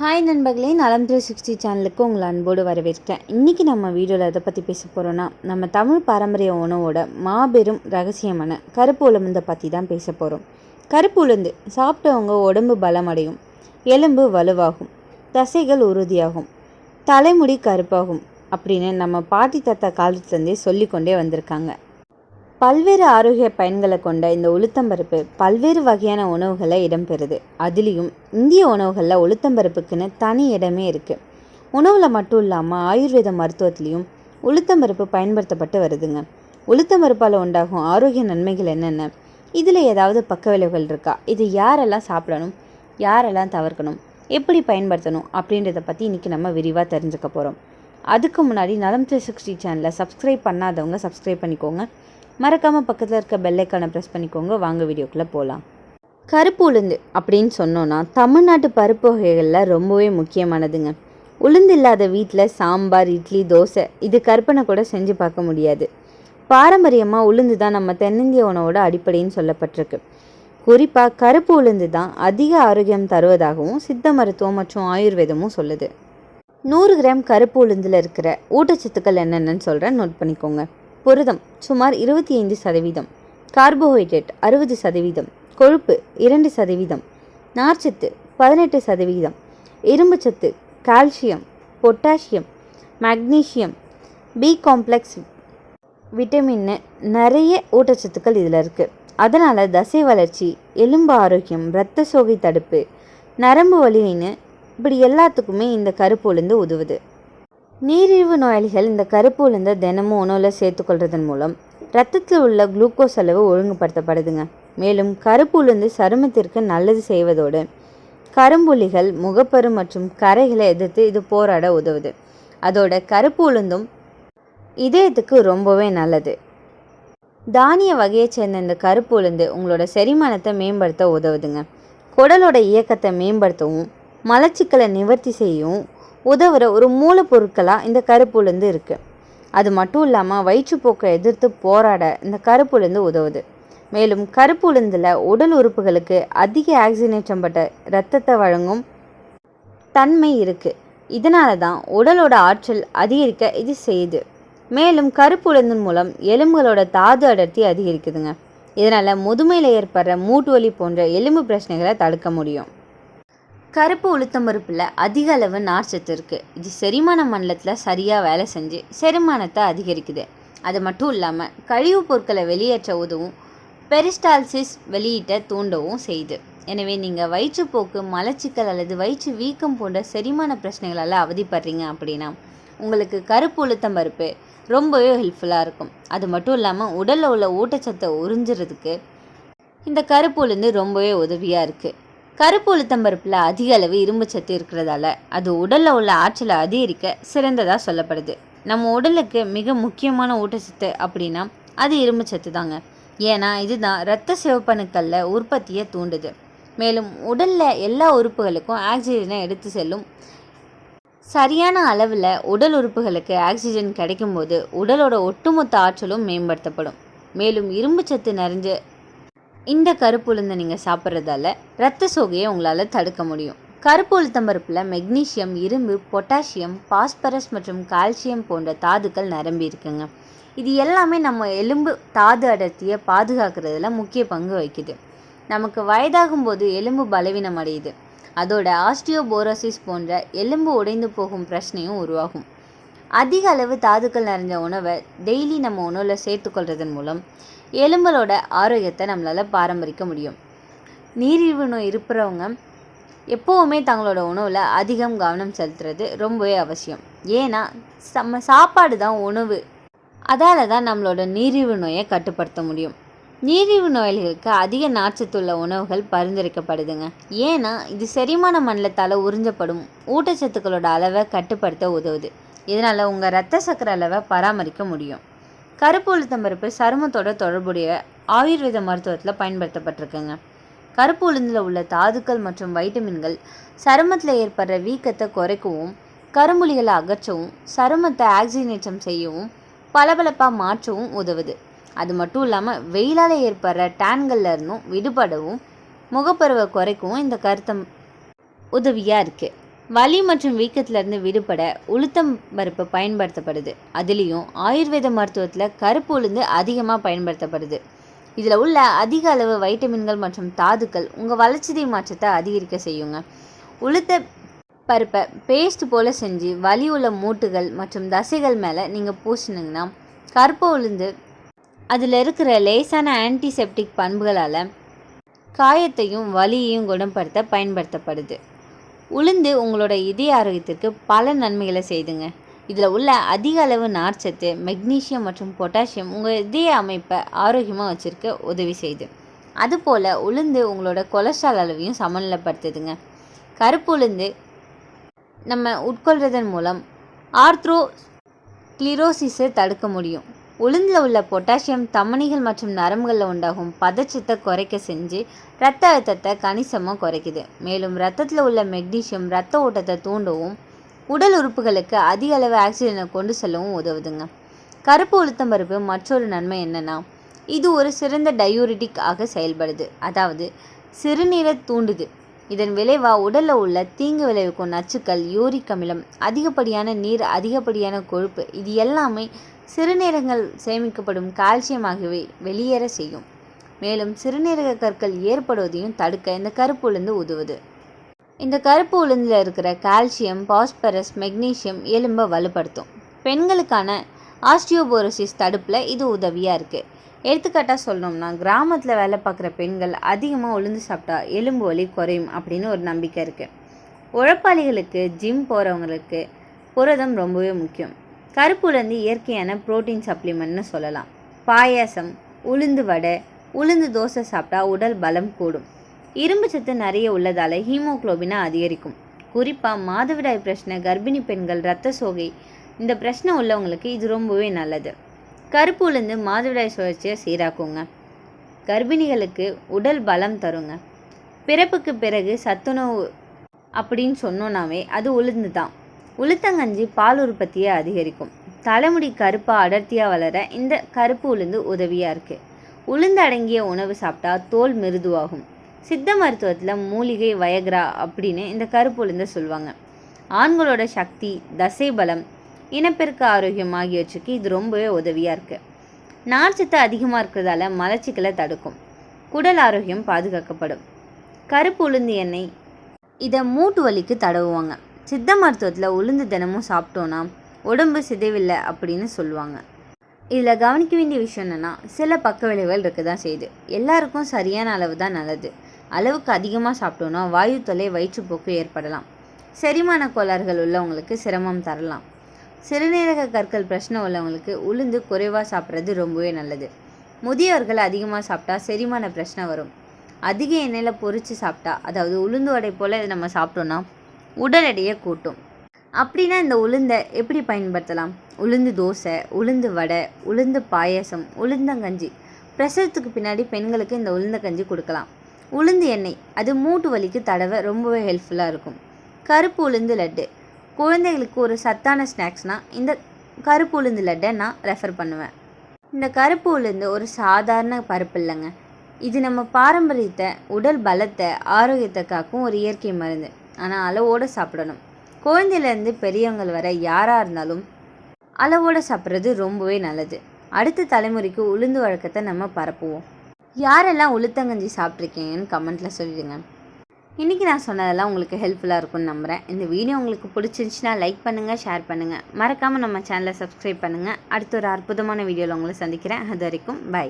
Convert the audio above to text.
Hi நண்பர்களே நலம் three sixty சேனலுக்கு உங்களை அன்போடு வரவேற்கிறேன். இன்றைக்கி நம்ம வீடியோவில் எதை பற்றி பேச போகிறோன்னா நம்ம தமிழ் பாரம்பரிய உணவோட மாபெரும் ரகசியமான கருப்பு உளுந்தை பற்றி தான் பேச போகிறோம் கருப்பு உளுந்து சாப்பிட்டவங்க உடம்பு பலமடையும் எலும்பு வலுவாகும் தசைகள் உறுதியாகும் தலைமுடி கருப்பாகும் அப்படின்னு நம்ம பாட்டி தாத்தா காலத்துலேருந்தே சொல்லிக்கொண்டே வந்திருக்காங்க. பல்வேறு ஆரோக்கிய பயன்களை கொண்ட இந்த உளுத்தம்பருப்பு பல்வேறு வகையான உணவுகளை இடம்பெறுது. அதுலேயும் இந்திய உணவுகளில் உளுத்தம்பருப்புக்குன்னு தனி இடமே இருக்குது உணவில் மட்டும் இல்லாமல் ஆயுர்வேத மருத்துவத்துலேயும் உளுத்தம்பருப்பு பயன்படுத்தப்பட்டு வருதுங்க. உளுத்தம்பருப்பால் உண்டாகும் ஆரோக்கிய நன்மைகள் என்னென்ன? இதில் ஏதாவது பக்க விளைவுகள் இருக்கா? இது யாரெல்லாம் சாப்பிடணும்? யாரெல்லாம் தவிர்க்கணும்? எப்படி பயன்படுத்தணும்? அப்படின்றத பற்றி இன்றைக்கி நம்ம விரிவாக தெரிஞ்சுக்க போகிறோம் அதுக்கு முன்னாடி நலம் த்ரீ சிக்ஸ்டி சேனலை சப்ஸ்கிரைப் பண்ணாதவங்க சப்ஸ்கிரைப் பண்ணிக்கோங்க. மறக்காமல் பக்கத்தில் இருக்க பெல்லைக்கானை ப்ரெஸ் பண்ணிக்கோங்க. வாங்க வீடியோக்குள்ளே போகலாம் கருப்பு உளுந்து அப்படின்னு சொன்னோன்னா தமிழ்நாட்டு பருப்பு வகைகளில் ரொம்பவே முக்கியமானதுங்க. உளுந்து இல்லாத வீட்டில் சாம்பார் இட்லி தோசை இது கற்பனை கூட செஞ்சு பார்க்க முடியாது. பாரம்பரியமாக உளுந்து தான் நம்ம தென்னிந்திய உணவோட அடிப்படைன்னு சொல்லப்பட்டிருக்கு. குறிப்பாக கருப்பு உளுந்து தான் அதிக ஆரோக்கியம் தருவதாகவும் சித்த மருத்துவம் மற்றும் ஆயுர்வேதமும் சொல்லுது. நூறு கிராம் கருப்பு உளுந்தில் இருக்கிற ஊட்டச்சத்துக்கள் என்னென்னு சொல்கிறேன் நோட் பண்ணிக்கோங்க. புரதம் சுமார் இருபத்தி ஐந்து சதவீதம். கார்போஹைட்ரேட் அறுபது சதவீதம். கொழுப்பு இரண்டு சதவீதம். நார்ச்சத்து பதினெட்டு சதவீதம். இரும்புச்சத்து calcium potassium magnesium B complex விட்டமின்னு நிறைய ஊட்டச்சத்துக்கள் இதில் இருக்குது அதனால் தசை வளர்ச்சி எலும்பு ஆரோக்கியம் இரத்த சோகை தடுப்பு நரம்பு வலின்னு இப்படி எல்லாத்துக்குமே இந்த கருப்பு உளுந்து உதவுது. நீரிழிவு நோயாளிகள் இந்த கருப்பு உளுந்தை தினமும் உணவில் சேர்த்துக்கொள்றதன் மூலம் ரத்தத்தில் உள்ள குளுக்கோஸ் அளவு ஒழுங்குபடுத்தப்படுதுங்க. மேலும் கருப்பு உளுந்து சருமத்திற்கு நல்லது செய்வதோடு கரும்புள்ளிகள் முகப்பரு மற்றும் கரைகளை எதிர்த்து இது போராட உதவுது. அதோட கருப்பு உளுந்தும் இதயத்துக்கு ரொம்பவே நல்லது. தானிய வகையைச் சேர்ந்த இந்த கருப்பு உளுந்து உங்களோட செரிமானத்தை மேம்படுத்த உதவுதுங்க. குடலோட இயக்கத்தை மேம்படுத்தவும் மலச்சிக்கலை நிவர்த்தி செய்யும் உதவுற ஒரு மூலப்பொருட்களாக இந்த கருப்பு உளுந்து இருக்குது அது மட்டும் இல்லாமல் வயிற்றுப்போக்கை எதிர்த்து போராட இந்த கருப்பு உளுந்து உதவுது. மேலும் கருப்பு உளுந்தில் உடல் உறுப்புகளுக்கு அதிக ஆக்சிஜனேற்றம் பட்ட இரத்தத்தை வழங்கும் தன்மை இருக்குது இதனால தான் உடலோட ஆற்றல் அதிகரிக்க இது செய்யுது. மேலும் கருப்பு உளுந்தின் மூலம் எலும்புகளோட தாது அடர்த்தி அதிகரிக்குதுங்க. இதனால் முதுமையில் ஏற்படுற மூட்டு வலி போன்ற எலும்பு பிரச்சனைகளை தடுக்க முடியும். கருப்பு உளுத்தம்பருப்பில் அதிக அளவு நார்ச்சத்து இருக்குது இது செரிமான மண்டலத்தில் சரியாக வேலை செஞ்சு செரிமானத்தை அதிகரிக்குது. அது மட்டும் இல்லாமல் கழிவுப் பொருட்களை வெளியேற்ற உதவும் பெரிஸ்டால்சிஸ் வெளியிட்ட தூண்டவும் செய்யுது. எனவே நீங்கள் வயிற்றுப்போக்கு மலச்சிக்கல் அல்லது வயிற்று வீக்கம் போன்ற செரிமான பிரச்சனைகளால் அவதிப்படுறீங்க அப்படின்னா உங்களுக்கு கருப்பு உளுத்தம்பருப்பு ரொம்பவே ஹெல்ப்ஃபுல்லாக இருக்கும். அது மட்டும் இல்லாமல் உடலில் உள்ள ஊட்டச்சத்தை உறிஞ்சுறதுக்கு இந்த கருப்பு உளுந்து ரொம்பவே உதவியாக இருக்குது கருப்பு உளுத்தம்பருப்பில் அதிக அளவு இரும்பு சத்து இருக்கிறதால அது உடலில் உள்ள ஆற்றலை அதிகரிக்க சிறந்ததாக சொல்லப்படுது. நம்ம உடலுக்கு மிக முக்கியமான ஊட்டச்சத்து அப்படின்னா அது இரும்பு சத்து தாங்க. ஏன்னா இதுதான் இரத்த சிவப்பணுக்களில் உற்பத்தியை தூண்டுது. மேலும் உடலில் எல்லா உறுப்புகளுக்கும் ஆக்சிஜனை எடுத்து செல்லும் சரியான அளவில் உடல் உறுப்புகளுக்கு ஆக்சிஜன் கிடைக்கும்போது உடலோட ஒட்டுமொத்த ஆற்றலும் மேம்படுத்தப்படும். மேலும் இரும்பு சத்து நிறைஞ்ச இந்த கருப்பு உளுந்தை நீங்கள் சாப்பிட்றதால ரத்த சோகையை உங்களால் தடுக்க முடியும். கருப்பு உளுத்தம்பருப்பில் மெக்னீஷியம் இரும்பு பொட்டாசியம் பாஸ்பரஸ் மற்றும் கால்சியம் போன்ற தாதுக்கள் நிரம்பி இருக்குங்க. இது எல்லாமே நம்ம எலும்பு தாது அடர்த்தியை பாதுகாக்கிறதுல முக்கிய பங்கு வகிக்குது. நமக்கு வயதாகும் போது எலும்பு பலவீனம் அடையுது. அதோட ஆஸ்டியோபோரோசிஸ் போன்ற எலும்பு உடைந்து போகும் பிரச்சனையும் உருவாகும். அதிக அளவு தாதுக்கள் நிறைஞ்ச உணவை டெய்லி நம்ம உணவில் சேர்த்துக்கொள்றதன் மூலம் எலும்பலோட ஆரோக்கியத்தை நம்மளால் பாரம்பரிக்க முடியும். நீரிழிவு நோய் இருக்கிறவங்க எப்போவுமே தங்களோட உணவில் அதிகம் கவனம் செலுத்துறது ரொம்பவே அவசியம். ஏன்னா நம்ம சாப்பாடு தான் உணவு. அதால் தான் நம்மளோட நீரிழிவு நோயை கட்டுப்படுத்த முடியும். நீரிழிவு நோயாளிகளுக்கு அதிக நார்ச்சத்துள்ள உணவுகள் பரிந்துரைக்கப்படுதுங்க. ஏன்னா இது செரிமான மண்டலத்தால் உறிஞ்சப்படும். ஊட்டச்சத்துக்களோட அளவை கட்டுப்படுத்த உதவுது. இதனால் உங்கள் ரத்த சக்கர அளவை பராமரிக்க முடியும். கருப்பு உளுத்தம்பருப்பு சருமத்தோட தொடர்புடைய ஆயுர்வேத மருத்துவத்தில் பயன்படுத்தப்பட்டிருக்குங்க. கருப்பு உளுந்தில் உள்ள தாதுக்கள் மற்றும் வைட்டமின்கள் சருமத்தில் ஏற்படுற வீக்கத்தை குறைக்கவும் கரும்புலிகளை அகற்றவும் சருமத்தை ஆக்சிஜனேற்றம் செய்யவும் பளபளப்பாக மாற்றவும் உதவுது. அது மட்டும் இல்லாமல் வெயிலால் ஏற்படுற டேன்கள்ல இருந்தும் விடுபடவும் முகப்பருவை குறைக்கவும் இந்த கருத்தம் உதவியாக இருக்குது வலி மற்றும் வீக்கத்திலிருந்து விடுபட உளுத்தம் பருப்பு பயன்படுத்தப்படுது. அதுலேயும் ஆயுர்வேத மருத்துவத்தில் கருப்பு உளுந்து அதிகமாக பயன்படுத்தப்படுது. இதில் உள்ள அதிக அளவு வைட்டமின்கள் மற்றும் தாதுக்கள் உங்கள் வளர்ச்சிதை மாற்றத்தை அதிகரிக்க செய்யுங்க. உளுத்த பருப்பை பேஸ்ட் போல் செஞ்சு வலி உள்ள மூட்டுகள் மற்றும் தசைகள் மேலே நீங்கள் பூசினீங்கன்னா கருப்பு உளுந்து அதில் இருக்கிற லேசான ஆன்டிசெப்டிக் பண்புகளால் காயத்தையும் வலியையும் குணப்படுத்த பயன்படுத்தப்படுது. உளுந்து உங்களோட இதய ஆரோக்கியத்திற்கு பல நன்மைகளை செய்துங்க. இதில் உள்ள அதிக அளவு நார்ச்சத்து மெக்னீசியம் மற்றும் பொட்டாசியம் உங்கள் இதய அமைப்பை ஆரோக்கியமாக வச்சுருக்க உதவி செய்யுது அதுபோல் உளுந்து உங்களோட கொலஸ்ட்ரால் அளவையும் சமநிலைப்படுத்துதுங்க. கருப்பு உளுந்து நம்ம உட்கொள்வதன் மூலம் ஆர்த்ரோ கிளிரோசிஸை தடுக்க முடியும். உளுந்தில் உள்ள பொட்டாசியம் தமனிகள் மற்றும் நரம்புகளில் உண்டாகும் பதச்சத்தை குறைக்க செஞ்சு இரத்த அழுத்தத்தை கணிசமாக குறைக்குது. மேலும் இரத்தத்தில் உள்ள மெக்னீசியம் இரத்த ஓட்டத்தை தூண்டவும் உடல் உறுப்புகளுக்கு அதிக அளவு ஆக்சிஜனை கொண்டு செல்லவும் உதவுதுங்க. கருப்பு உளுத்தம் பருப்பு மற்றொரு நன்மை என்னென்னா இது ஒரு சிறந்த டயூரிட்டிக் ஆக செயல்படுது. அதாவது சிறுநீரை தூண்டுது. இதன் விளைவாக உடலில் உள்ள தீங்கு விளைவிக்கும் நச்சுக்கள் யூரிக் அமிலம் அதிகப்படியான நீர் அதிகப்படியான கொழுப்பு இது எல்லாமே சிறுநீரகங்கள் சேமிக்கப்படும் கால்சியம் ஆகியவை வெளியேற செய்யும். மேலும் சிறுநீரக கற்கள் ஏற்படுவதையும் தடுக்க இந்த கருப்பு உளுந்து உதவுது. இந்த கருப்பு உளுந்தில் இருக்கிற கால்சியம் பாஸ்பரஸ் மெக்னீசியம் எலும்பை வலுப்படுத்தும். பெண்களுக்கான ஆஸ்டியோபோரோசிஸ் தடுப்பில் இது உதவியாக இருக்குது எடுத்துக்காட்டாக சொல்லணும்னா கிராமத்தில் வேலை பார்க்குற பெண்கள் அதிகமாக உளுந்து சாப்பிட்டா எலும்பு வலி குறையும் அப்படின்னு ஒரு நம்பிக்கை இருக்குது உழைப்பாளிகளுக்கு ஜிம் போகிறவங்களுக்கு புரதம் ரொம்பவே முக்கியம். கருப்பு உளுந்து இயற்கையான புரோட்டீன் சப்ளிமெண்ட்னு சொல்லலாம். பாயாசம் உளுந்து வடை உளுந்து தோசை சாப்பிட்டா உடல் பலம் கூடும். இரும்பு சத்து நிறைய உள்ளதால் ஹீமோக்ளோபினை அதிகரிக்கும். குறிப்பாக மாதவிடாய் பிரச்சனை கர்ப்பிணி பெண்கள் இரத்த சோகை இந்த பிரச்சனை உள்ளவங்களுக்கு இது ரொம்பவே நல்லது. கருப்பு உளுந்து மாதவிடாய் சுழற்சியை சீராக்குங்க. கர்ப்பிணிகளுக்கு உடல் பலம் தருங்க. பிறப்புக்கு பிறகு சத்துணவு அப்படின்னு சொன்னோன்னாவே அது உளுந்து தான் உளுத்தங்கஞ்சி பால் உற்பத்தியை அதிகரிக்கும். தலைமுடி கருப்பாக அடர்த்தியாக வளர இந்த கருப்பு உளுந்து உதவியாக இருக்குது உளுந்து அடங்கிய உணவு சாப்பிட்டா தோல் மிருதுவாகும். சித்த மருத்துவத்தில் மூலிகை வயக்ரா அப்படின்னு இந்த கருப்பு உளுந்தை சொல்லுவாங்க. ஆண்களோட சக்தி தசை பலம் இனப்பெருக்க ஆரோக்கியம் ஆகியவற்றுக்கு இது ரொம்பவே உதவியாக இருக்குது நார்ச்சத்து அதிகமாக இருக்கிறதால மலச்சிக்கலை தடுக்கும். குடல் ஆரோக்கியம் பாதுகாக்கப்படும். கருப்பு உளுந்து எண்ணெய் இதை மூட்டு வலிக்கு தடவுவாங்க. சித்த மருத்துவத்தில் உளுந்து தினமும் சாப்பிட்டோன்னா உடம்பு சிதைவில்லை அப்படின்னு சொல்லுவாங்க. இதில் கவனிக்க வேண்டிய விஷயம் என்னென்னா சில பக்க விளைவுகள் இருக்க தான் செய்யுது. எல்லாருக்கும் சரியான அளவு தான் நல்லது. அளவுக்கு அதிகமாக சாப்பிட்டோன்னா வாயு தொலை வயிற்றுப்போக்கு ஏற்படலாம். செரிமான கோளாறுகள் உள்ளவங்களுக்கு சிரமம் தரலாம். சிறுநீரக கற்கள் பிரச்சனை உள்ளவங்களுக்கு உளுந்து குறைவாக சாப்பிட்றது ரொம்பவே நல்லது. முதியவர்கள் அதிகமாக சாப்பிட்டா செரிமான பிரச்சனை வரும். அதிக எண்ணெயில் பொறிச்சு சாப்பிட்டா அதாவது உளுந்து வடை போல் நம்ம சாப்பிட்டோன்னா உடல் எடையை கூட்டும். அப்படின்னா இந்த உளுந்தை எப்படி பயன்படுத்தலாம்? உளுந்து தோசை உளுந்து வடை உளுந்து பாயசம் உளுந்தங்கஞ்சி. பிரசவத்துக்கு பின்னாடி பெண்களுக்கு இந்த உளுந்தங்கஞ்சி கொடுக்கலாம். உளுந்து எண்ணெய் அது மூட்டு வலிக்கு தடவை ரொம்பவே ஹெல்ப்ஃபுல்லாக இருக்கும். கருப்பு உளுந்து லட்டு. குழந்தைகளுக்கு ஒரு சத்தான ஸ்நாக்ஸ்னால் இந்த கருப்பு உளுந்து லட்டை நான் ரெஃபர் பண்ணுவேன். இந்த கருப்பு உளுந்து ஒரு சாதாரண பருப்பு இல்லைங்க. இது நம்ம பாரம்பரியத்தை உடல் பலத்தை ஆரோக்கியத்தை காக்கும் ஒரு இயற்கை மருந்து. ஆனால் அளவோடு சாப்பிடணும். குழந்தையிலேருந்து பெரியவங்கள் வர யாராக இருந்தாலும் அளவோடு சாப்பிட்றது ரொம்பவே நல்லது. அடுத்த தலைமுறைக்கு உளுந்து வழக்கத்தை நம்ம பரப்புவோம். யாரெல்லாம் உளுத்தங்கஞ்சி சாப்பிட்ருக்கீங்கன்னு கமெண்ட்டில் சொல்லிடுங்க. இன்றைக்கி நான் சொன்னதெல்லாம் உங்களுக்கு ஹெல்ப்ஃபுல்லாக இருக்கும்னு நம்புகிறேன் இந்த வீடியோ உங்களுக்கு பிடிச்சிருந்துச்சின்னா லைக் பண்ணுங்கள் ஷேர் பண்ணுங்கள் மறக்காமல் நம்ம சேனலை சப்ஸ்கிரைப் பண்ணுங்கள் அடுத்த ஒரு அற்புதமான வீடியோவில் உங்களை சந்திக்கிறேன். அது வரைக்கும் பை